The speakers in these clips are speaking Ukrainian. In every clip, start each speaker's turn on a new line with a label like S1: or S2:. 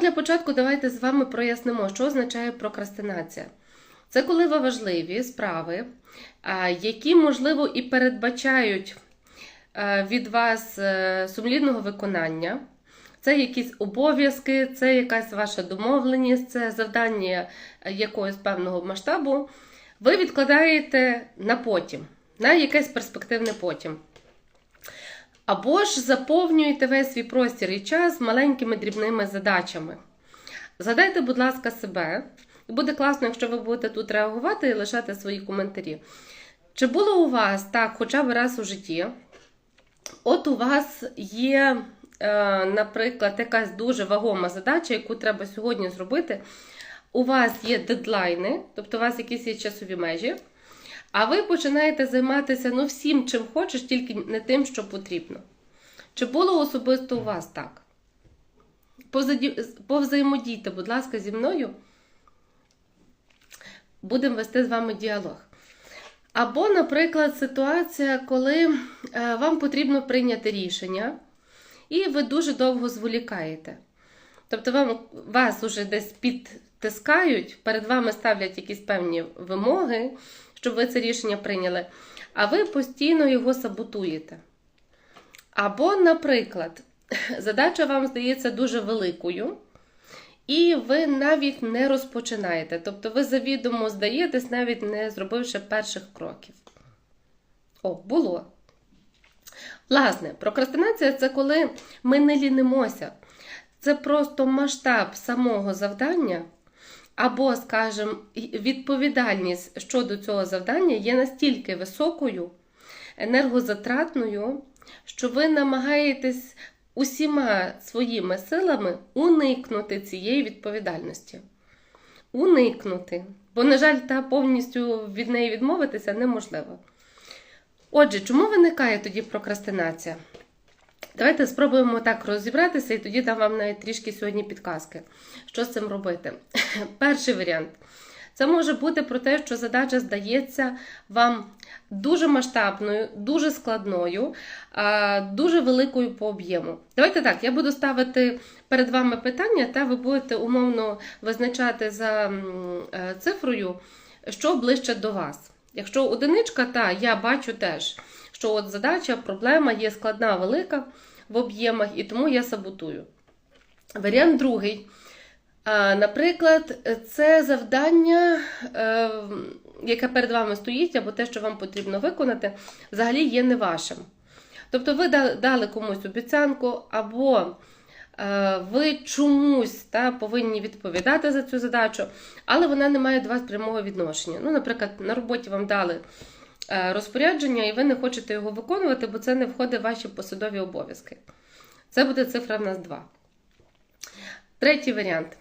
S1: для початку давайте з вами прояснимо, що означає прокрастинація. Це коли ви важливі справи, які, можливо, і передбачають від вас е, сумлінного виконання. Це якісь обов'язки, це якась ваша домовленість, це завдання якогось певного масштабу. Ви відкладаєте на потім, на якесь перспективне потім. Або ж заповнюєте весь свій простір і час маленькими дрібними задачами. Задайте, будь ласка, себе, і буде класно, якщо ви будете тут реагувати і лишати свої коментарі. Чи було у вас так хоча б раз у житті? От у вас є, е, наприклад, якась дуже вагома задача, яку треба сьогодні зробити. У вас є дедлайни, тобто у вас якісь є часові межі, а ви починаєте займатися ну, всім, чим хочеш, тільки не тим, що потрібно. Чи було особисто у вас так? Повзаємодійте, будь ласка, зі мною. Будемо вести з вами діалог. Або, наприклад, ситуація, коли е, вам потрібно прийняти рішення, і ви дуже довго зволікаєте. Тобто вам, вас уже десь підтискають, перед вами ставлять якісь певні вимоги, щоб ви це рішення прийняли, а ви постійно його саботуєте. Або, наприклад, задача вам здається дуже великою, і ви навіть не розпочинаєте. Тобто ви завідомо здаєтесь, навіть не зробивши перших кроків. О, було. Власне, прокрастинація це коли ми не лінимося. Це просто масштаб самого завдання, або, скажімо, відповідальність щодо цього завдання є настільки високою, енергозатратною, що ви намагаєтесь усіма своїми силами уникнути цієї відповідальності. Уникнути. Бо, на жаль, та повністю від неї відмовитися неможливо. Отже, чому виникає тоді прокрастинація? Давайте спробуємо так розібратися, і тоді дам вам навіть трішки сьогодні підказки, що з цим робити. Перший варіант. Це може бути про те, що задача здається вам дуже масштабною, дуже складною, дуже великою по об'єму. Давайте так, я буду ставити перед вами питання, та ви будете умовно визначати за е, цифрою, що ближче до вас. Якщо одиничка, та я бачу теж, що от задача, проблема є складна, велика в об'ємах, і тому я саботую. Варіант другий. Наприклад, це завдання, е, яке перед вами стоїть, або те, що вам потрібно виконати, взагалі є не вашим. Тобто ви дали комусь обіцянку, або е, ви чомусь та, повинні відповідати за цю задачу, але вона не має до вас прямого відношення. Ну, наприклад, на роботі вам дали розпорядження, і ви не хочете його виконувати, бо це не входить в ваші посадові обов'язки. Це буде цифра в нас 2. Третій варіант.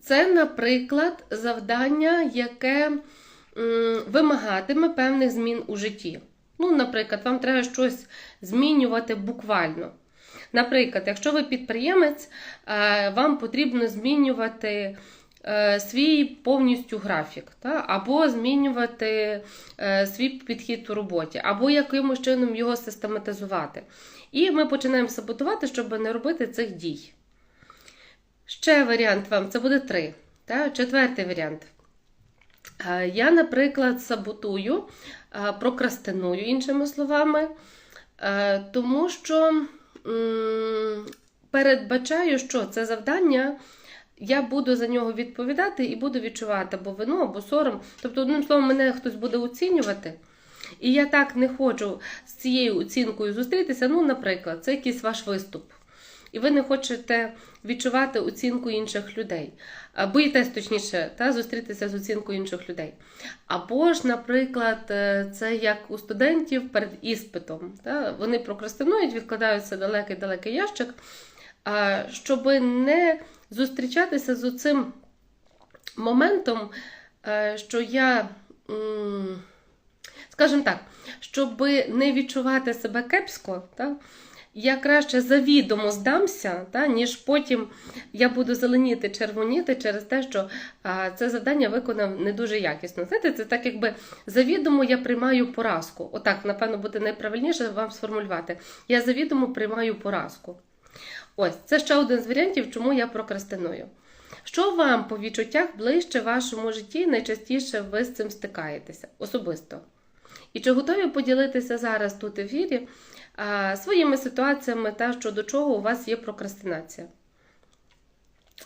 S1: Це, наприклад, завдання, яке вимагатиме певних змін у житті. Ну, наприклад, вам треба щось змінювати буквально. Наприклад, якщо ви підприємець, е, вам потрібно змінювати е, свій повністю графік, та? або змінювати е, свій підхід у роботі, або якимось чином його систематизувати. І ми починаємо саботувати, щоб не робити цих дій. Ще варіант вам це буде три. Та? Четвертий варіант. Е, Я, наприклад, саботую, е, прокрастиную, іншими словами, е, тому що передбачаю, що це завдання. Я буду за нього відповідати і буду відчувати або вину, або сором. Тобто, одним словом, мене хтось буде оцінювати. І я так не хочу з цією оцінкою зустрітися. Ну, наприклад, це якийсь ваш виступ. І ви не хочете відчувати оцінку інших людей. Боїтесь, точніше, та, зустрітися з оцінкою інших людей. Або ж, наприклад, е, це як у студентів перед іспитом. Та, вони прокрастинують, відкладаються далекий-далекий ящик, щоб не зустрічатися з оцим моментом, е, що я. Скажімо так, щоб не відчувати себе кепсько, та, я краще завідомо здамся, та, ніж потім я буду зеленіти, червоніти через те, що це завдання виконав не дуже якісно. Знаєте, це так, якби завідомо я приймаю поразку. Отак, напевно, буде найправильніше вам сформулювати. Я завідомо приймаю поразку. Ось, це ще один з варіантів, чому я прокрастиную. Що вам по відчуттях ближче в вашому житті найчастіше ви з цим стикаєтеся особисто? І чи готові поділитися зараз тут в ефірі а, своїми ситуаціями та щодо чого у вас є прокрастинація?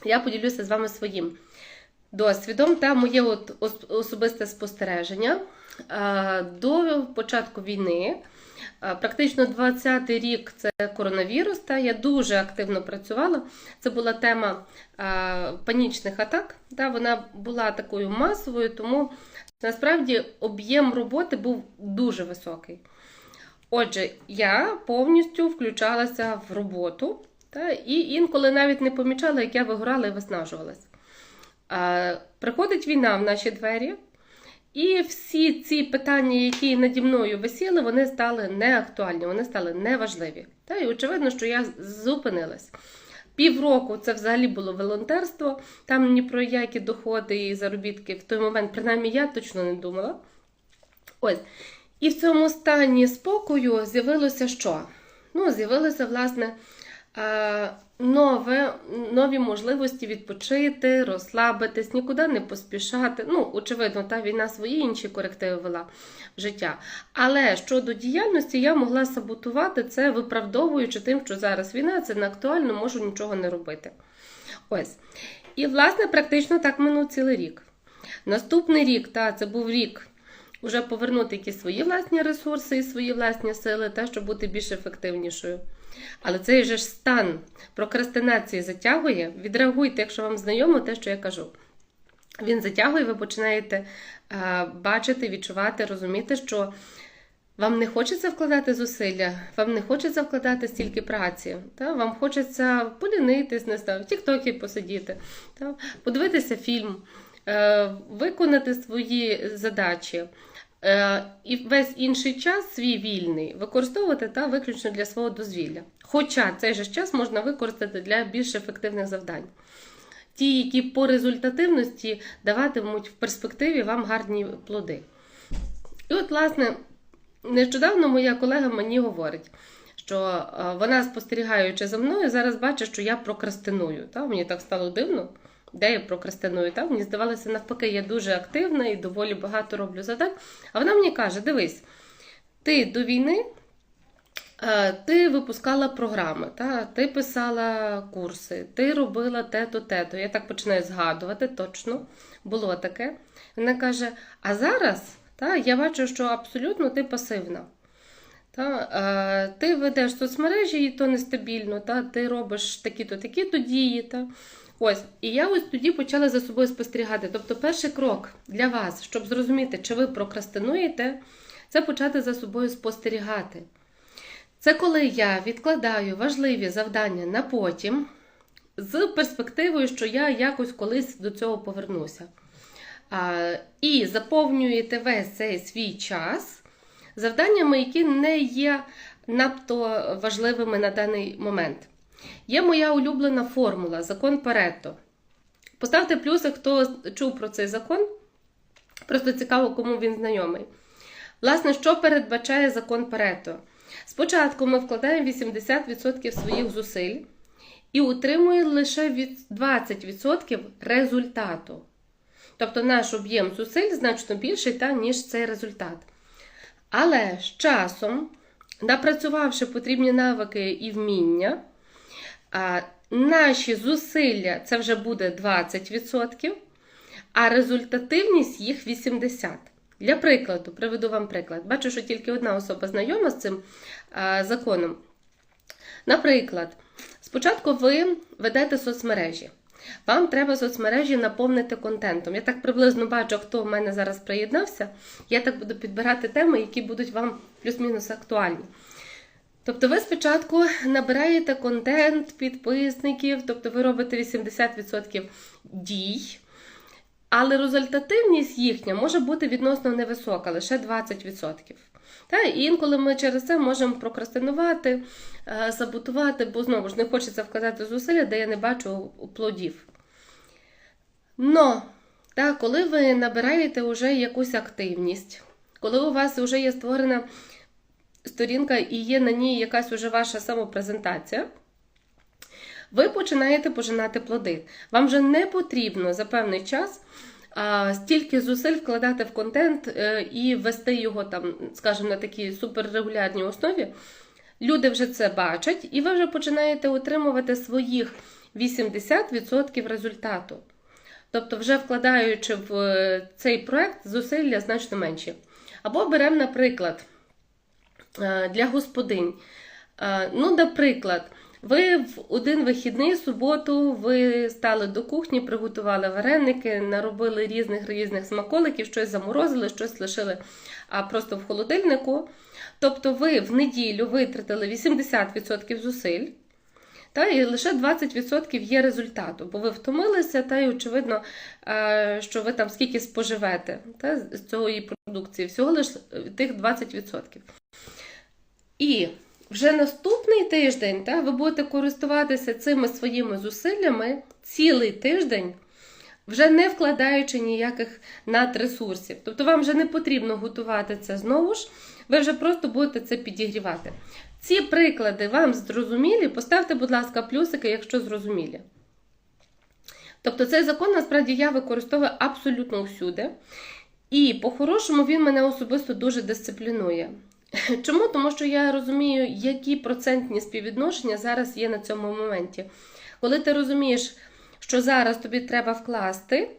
S1: Я поділюся з вами своїм досвідом та моє от особисте спостереження. А, До початку війни, практично 20-й рік це коронавірус, та я дуже активно працювала. Це була тема а, панічних атак. Та, вона була такою масовою, тому насправді об'єм роботи був дуже високий. Отже, я повністю включалася в роботу та, і інколи навіть не помічала, як я вигорала і виснажувалась. А, приходить війна в наші двері, і всі ці питання, які наді мною висіли, вони стали неактуальні, вони стали неважливі. Та, і очевидно, що я зупинилась. Півроку це взагалі було волонтерство, там ні про які доходи і заробітки в той момент, принаймні, я точно не думала. Ось. І в цьому стані спокою з'явилося що? Ну, з'явилося, власне, нове, нові можливості відпочити, розслабитись, нікуди не поспішати. Ну, очевидно, та війна свої інші корективи вела в життя. Але щодо діяльності я могла саботувати це, виправдовуючи тим, що зараз війна, це не актуально, можу нічого не робити. Ось. І, власне, практично так минув цілий рік. Наступний рік, та, це був рік вже повернути якісь свої власні ресурси і свої власні сили, та, щоб бути більш ефективнішою. Але цей же ж стан прокрастинації затягує. Відреагуйте, якщо вам знайомо те, що я кажу. Він затягує, ви починаєте бачити, відчувати, розуміти, що вам не хочеться вкладати зусилля, вам не хочеться вкладати стільки праці, та? вам хочеться полінитись, не знаю, в Тіктокі посидіти, та? подивитися фільм, е, виконати свої задачі. Е, І весь інший час свій вільний використовувати та виключно для свого дозвілля. Хоча цей же час можна використати для більш ефективних завдань. Ті, які по результативності даватимуть в перспективі вам гарні плоди. І от, власне, нещодавно моя колега мені говорить, що е, вона, спостерігаючи за мною, зараз бачить, що я прокрастиную. Та? Мені так стало дивно, де я прокрастиную. Та? Мені здавалося, навпаки, я дуже активна і доволі багато роблю завдань. А вона мені каже: дивись, ти до війни. е, Ти випускала програми, та? ти писала курси, ти робила те-то, те-то. Я так починаю згадувати, точно було таке. Вона каже: а зараз та, я бачу, що абсолютно ти пасивна. Та, е, ти ведеш соцмережі, і то нестабільно, та, ти робиш такі-то, такі-то дії. Та. Ось, і я ось тоді почала за собою спостерігати. Тобто, перший крок для вас, щоб зрозуміти, чи ви прокрастинуєте, це почати за собою спостерігати. Це коли я відкладаю важливі завдання на потім, з перспективою, що я якось колись до цього повернуся. А, і заповнюєте весь цей свій час завданнями, які не є надто важливими на даний момент. Є моя улюблена формула закон Паретто. Поставте плюси, хто чув про цей закон. Просто цікаво, кому він знайомий. Власне, що передбачає закон Паретто? Спочатку ми вкладаємо 80% своїх зусиль і утримуємо лише 20% результату. Тобто наш об'єм зусиль значно більший, та, ніж цей результат. Але з часом, напрацювавши потрібні навики і вміння, наші зусилля це вже буде 20%, а результативність їх 80%. Для прикладу, приведу вам приклад. Бачу, що тільки одна особа знайома з цим законом. Наприклад, спочатку ви ведете соцмережі. Вам треба соцмережі наповнити контентом. Я так приблизно бачу, хто в мене зараз приєднався. Я так буду підбирати теми, які будуть вам плюс-мінус актуальні. Тобто, ви спочатку набираєте контент, підписників, тобто ви робите 80% дій, але результативність їхня може бути відносно невисока, лише 20%. Та, і інколи ми через це можемо прокрастинувати, е, саботувати, бо знову ж не хочеться вказати зусилля, де я не бачу плодів. Но, та, коли ви набираєте вже якусь активність, коли у вас вже є створена сторінка і є на ній якась уже ваша самопрезентація, ви починаєте пожинати плоди. Вам вже не потрібно за певний час а, стільки зусиль вкладати в контент е, і вести його там, скажімо, на такій суперрегулярній основі. Люди вже це бачать, і ви вже починаєте отримувати своїх 80% результату. Тобто, вже вкладаючи в е, цей проект зусилля значно менші. Або беремо, наприклад, для господинь. Е, Ну, наприклад, ви в один вихідний суботу ви стали до кухні, приготували вареники, наробили різних різних смаколиків, щось заморозили, щось лишили просто в холодильнику. Тобто, ви в неділю витратили 80% зусиль. Та і лише 20% є результату, бо ви втомилися, та й очевидно, е, що ви там скільки споживете та, з цієї продукції, всього лише тих 20%. І вже наступний тиждень та, ви будете користуватися цими своїми зусиллями цілий тиждень, вже не вкладаючи ніяких надресурсів. Тобто вам вже не потрібно готувати це знову ж, ви вже просто будете це підігрівати. Ці приклади вам зрозумілі, поставте, будь ласка, плюсики, якщо зрозумілі. Тобто цей закон насправді я використовую абсолютно всюди. І по-хорошому він мене особисто дуже дисциплінує. Чому? Тому що я розумію, які процентні співвідношення зараз є на цьому моменті. Коли ти розумієш, що зараз тобі треба вкласти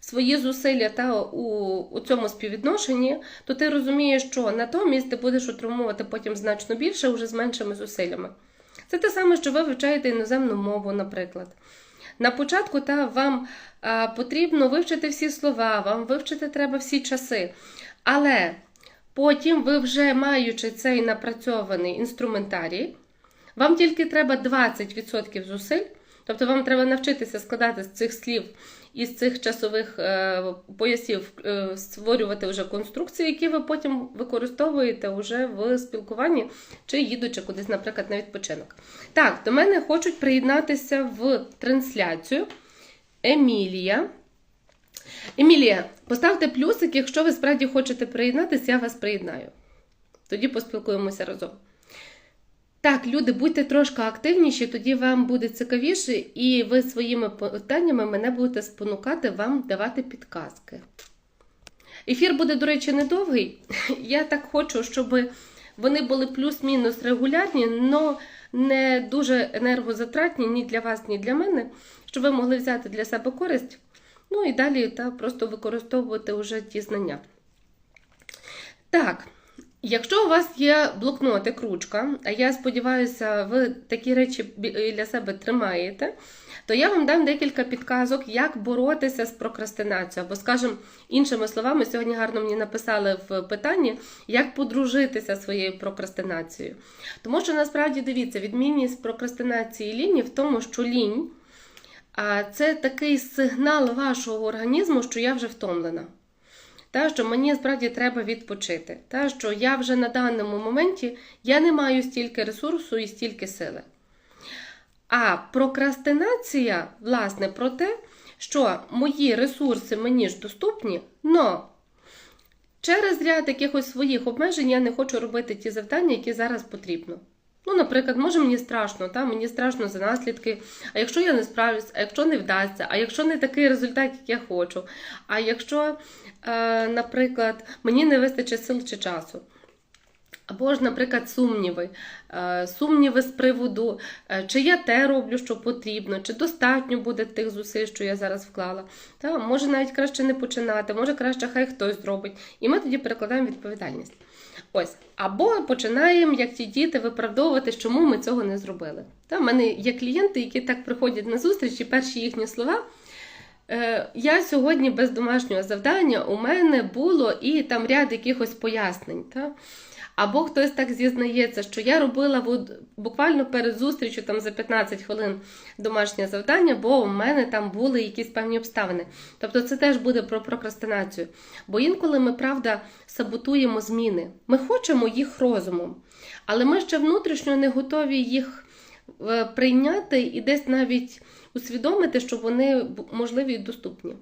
S1: свої зусилля та у, у цьому співвідношенні, то ти розумієш, що натомість ти будеш отримувати потім значно більше вже з меншими зусиллями. Це те саме, що ви вивчаєте іноземну мову, наприклад. На початку та вам а, потрібно вивчити всі слова, вам вивчити треба всі часи. Але потім ви вже маючи цей напрацьований інструментарій, вам тільки треба 20% зусиль, тобто вам треба навчитися складати з цих слів і з цих часових е, поясів е, створювати вже конструкції, які ви потім використовуєте вже в спілкуванні чи їдучи кудись, наприклад, на відпочинок. Так, до мене хочуть приєднатися в трансляцію Емілія. Емілія, поставте плюсик, якщо ви справді хочете приєднатися, я вас приєднаю. Тоді поспілкуємося разом. Так, люди, будьте трошки активніші, тоді вам буде цікавіше, і ви своїми питаннями мене будете спонукати вам давати підказки. Ефір буде, до речі, недовгий. Я так хочу, щоб вони були плюс-мінус регулярні, але не дуже енергозатратні ні для вас, ні для мене, щоб ви могли взяти для себе користь. Ну і далі та, просто використовувати вже ті знання. Так. Якщо у вас є блокнотик, ручка, а я сподіваюся, ви такі речі для себе тримаєте, то я вам дам декілька підказок, як боротися з прокрастинацією. Або, скажімо, іншими словами, сьогодні гарно мені написали в питанні, як подружитися своєю прокрастинацією. Тому що насправді дивіться, відмінність прокрастинації і ліні в тому, що лінь це такий сигнал вашого організму, що я вже втомлена. Та, що мені справді треба відпочити. Та, що я вже на даному моменті я не маю стільки ресурсу і стільки сили. А прокрастинація, власне, про те, що мої ресурси мені ж доступні, но через ряд якихось своїх обмежень я не хочу робити ті завдання, які зараз потрібно. Ну, наприклад, може мені страшно, та? мені страшно за наслідки. А якщо я не справлюсь, а якщо не вдасться, а якщо не такий результат, як я хочу, а якщо, е, наприклад, мені не вистачить сил чи часу. Або ж, наприклад, сумніви. Е, сумніви з приводу, е, чи я те роблю, що потрібно, чи достатньо буде тих зусиль, що я зараз вклала. Та, Може навіть краще не починати, може краще хай хтось зробить. І ми тоді перекладаємо відповідальність. Ось, Або починаємо, як ті діти, виправдовувати, чому ми цього не зробили. Та, в мене є клієнти, які так приходять на зустріч, і перші їхні слова. Е, Я сьогодні без домашнього завдання у мене було і там ряд якихось пояснень. Та? Або хтось так зізнається, що я робила буквально перед зустрічю там за 15 хвилин домашнє завдання, бо у мене там були якісь певні обставини. Тобто це теж буде про прокрастинацію. Бо інколи ми, правда, саботуємо зміни. Ми хочемо їх розумом, але ми ще внутрішньо не готові їх е, прийняти і десь навіть усвідомити, що вони можливі і доступні.